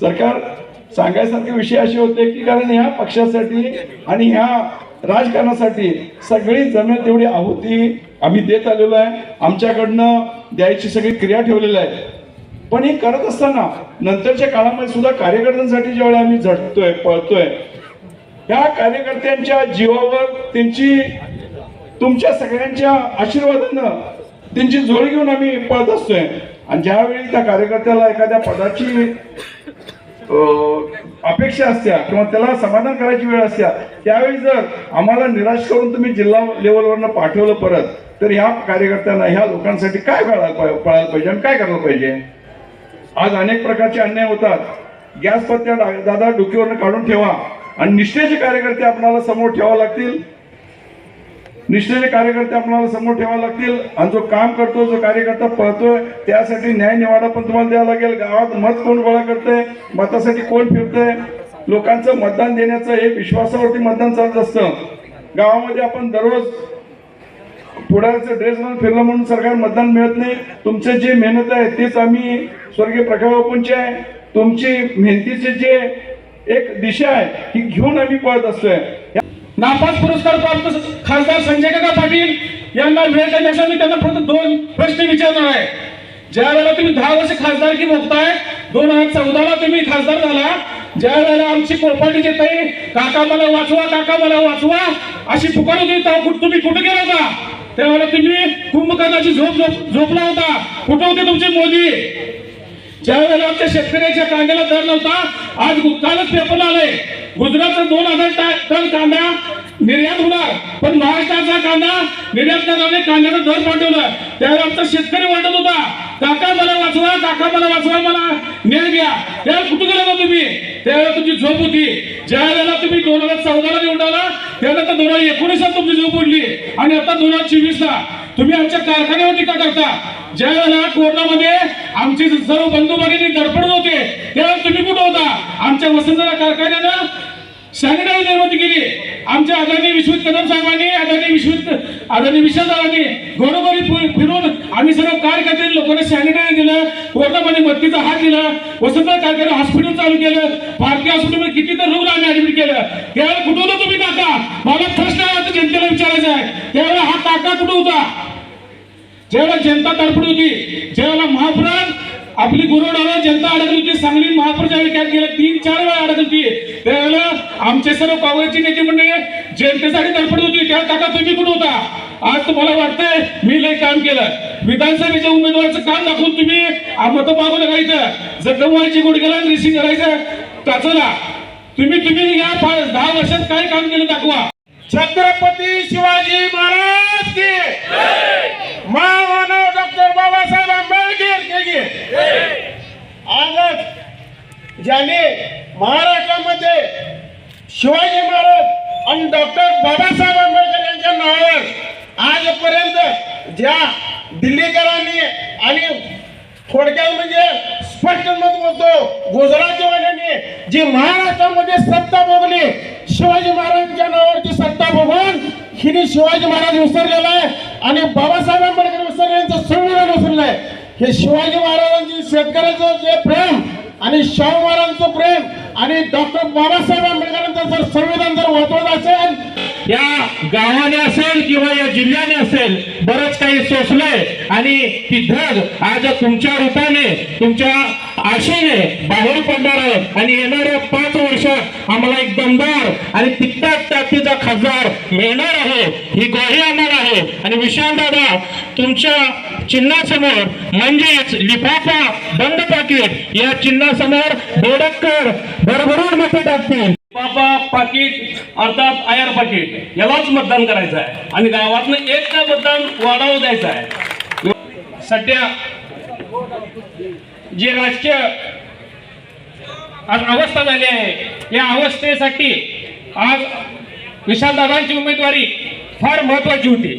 सरकार सांगायसारखे विषय असे होते की कारण ह्या पक्षासाठी आणि ह्या राजकारणासाठी सगळी जमेल तेवढी आहुती आम्ही देत आलेलो आहे. आमच्याकडनं द्यायची सगळी क्रिया ठेवलेली आहे. पण हे करत असताना नंतरच्या काळामध्ये सुद्धा कार्यकर्त्यांसाठी ज्यावेळी आम्ही झटतोय पळतोय ह्या कार्यकर्त्यांच्या जीवावर त्यांची तुमच्या सगळ्यांच्या आशीर्वादानं त्यांची जोड घेऊन आम्ही पळत असतोय. आणि ज्यावेळी त्या कार्यकर्त्याला एखाद्या पदाची अपेक्षा असत्या किंवा त्याला समाधान करायची वेळ असत्या. त्यावेळी जर आम्हाला निराश करून तुम्ही जिल्हा लेवलवरनं पाठवलं परत तर ह्या कार्यकर्त्यांना ह्या लोकांसाठी काय कळायला पाळायला पळायला पाहिजे आणि काय करायला पाहिजे? आज अनेक प्रकारचे अन्याय होतात. गॅस पत्त्या डा- दादा डोकीवरनं काढून ठेवा आणि निष्ठेचे कार्यकर्ते आपल्याला समोर ठेवावे लागतील. निष्ठेचे कार्यकर्ते आपल्याला समोर ठेवावे लागतील. आणि जो काम करतो जो कार्यकर्ता पळतोय त्यासाठी न्याय निवाडा पण तुम्हाला द्यावा लागेल. गावात मत कोण गोळा करतंय? मतासाठी कोण फिरतंय? लोकांचं मतदान देण्याचं हे विश्वासावरती मतदान चालत असतं. गावामध्ये आपण दररोज पुढाऱ्याचं ड्रेस घालून फिरलं म्हणून सरकार मतदान मिळत नाही. तुमचे जे मेहनत आहे तेच आम्ही स्वर्गीय प्रकाश बापूंची आहे. तुमची मेहनतीचे जे एक दिशा आहे ही घेऊन आम्ही पळत असतोय. नापास पुरस्कार प्राप्त खासदार संजय काका पाटील यांना वेळ देण्याचा मी त्यांना फक्त दोन प्रश्न विचारणार आहे. ज्या वेळेला तुम्ही दहा वर्ष खासदारकी भोगताय दोन हजार चौदाला तुम्ही खासदार झाला ज्या वेळेला आमची कोळपाटीची ताई काका मला वाचवा काका मला वाचवा अशी पुकार होती कुठं- तुम्ही कुठे गेला होता? त्यावेळेला तुम्ही कुंभकर्णाची झोप झोपला होता. कुठं होते तुमचे मोदी? ज्या वेळेला आमच्या शेतकऱ्याच्या कांद्याला दर नव्हता आज कालच पेपर आलंय. गुजरातचा दोन हजार टन कांदा निर्यात होणार. पण महाराष्ट्राचा कांदा निर्यात करणारे कांद्याचा दर पाठवला. त्यावेळेला आमचा शेतकरी वाटत होता काका मला वाचवा काका मला वाचवा मला न्याय घ्या. त्यावेळेला कुठे गेला तुम्ही? त्यावेळेला तुमची झोप होती. ज्या वेळेला तुम्ही दोन हजार चौदाला निवडून आला त्यानंतर दोन हजार एकोणीसला तुमची झोप उडली. आणि आता दोन हजार चोवीसला. तुम्ही आमच्या कारखान्यावर टीका करता? ज्या वेळेला कोरोनामध्ये आमचे सर्व बंधू भगिनी दडपडत होते त्यावेळेला तुम्ही कुठं होता? आमच्या वसंतरा कारखान्यानं सॅनिटाईज निर्मिती केली. आमच्या आदरणीय विश्वित कदम साहेबांनी आदरणीय विश्वजित आदरणीय विश्वदारांनी घरोघरी फिरून आम्ही सर्व कार्यकर्ते लोकांना सॅनिटाईज दिलं कोरोनामध्ये मदतीचा हात दिला वसंत कारखान्यात हॉस्पिटल चालू केलं भारतीय हॉस्पिटलमध्ये किती तर रुग्ण आम्ही ऍडमिट केलं. त्यावेळेला कुठं होतं तुम्ही काका? मला प्रश्न आहे आता जनतेला विचारायचा आहे. त्यावेळेला हा काका कुठं होता? ज्यावेळेला जनता तडफड होती ज्यावेळेला महापुराण आपली गुरुडाला जनता अडकली होती सांगली महापूर ज्यावेळी काय केलं तीन चार वेळा अडकली होती. त्यावेळेला आमचे सर्व काँग्रेसची नेते म्हणजे जनतेसाठी तडफड होती. त्या टाका तुम्ही कुठं होता? आज तुम्हाला वाटतंय मी लय काम केलं. विधानसभेच्या उमेदवाराचं काम दाखवून तुम्ही मत मागू नका इथं जर गमवायची गेला रिसिंग करायचं टाचला तुम्ही तुम्ही या दहा वर्षात काय काम केलं दाखवा. छत्रपती शिवाजी महाराज की महामानव डॉक्टर बाबासाहेब आंबेडकर के की आजच ज्याने महाराष्ट्रामध्ये शिवाजी महाराज आणि डॉक्टर बाबासाहेब आंबेडकर यांच्या नावावर आजपर्यंत ज्या दिल्लीकरांनी आणि थोडक्यात म्हणजे स्पष्ट मत बोलतो गुजरातवाल्यांनी जी महाराष्ट्रामध्ये सत्ता भोगली शिवाजी महाराजांच्या नावावरची सत्ता भोगून हिने शिवाजी महाराज विसरलेला आहे आणि बाबासाहेब आंबेडकर विसरले यांचं संविधान विसरलं आहे. हे शिवाजी महाराजांची शेतकऱ्याचं जे प्रेम आणि शाहू महाराजांचं प्रेम आणि डॉक्टर बाबासाहेब आंबेडकरांचं जर संविधान जर वाचवत असेल या गावाने असेल किंवा या जिल्ह्याने असेल बरंच काही सोसलंय. आणि ती धग आज तुमच्या रूपाने तुमच्या आशेने बाहेर पडणार आहे. आणि येणाऱ्या पाच वर्षात आम्हाला एक दमदार आणि तिकटाक टाकीचा खासदार मिळणार आहे. ही ग्वाही आम्हाला आणि विशाल दादा तुमच्या चिन्हासमोर म्हणजेच लिफाफा बंद पाकिट या चिन्हासमोर बेडक्कर भरभरून मते टाकतील. पापा पाकिट अर्थात आयर पाकिट यालाच मतदान करायचं आहे आणि गावातनं एक का मतदान वाढावं द्यायचं आहे सध्या जे राजकीय आज अवस्था झाली आहे या अवस्थेसाठी आज विशालदादांची उमेदवारी फार महत्वाची होती.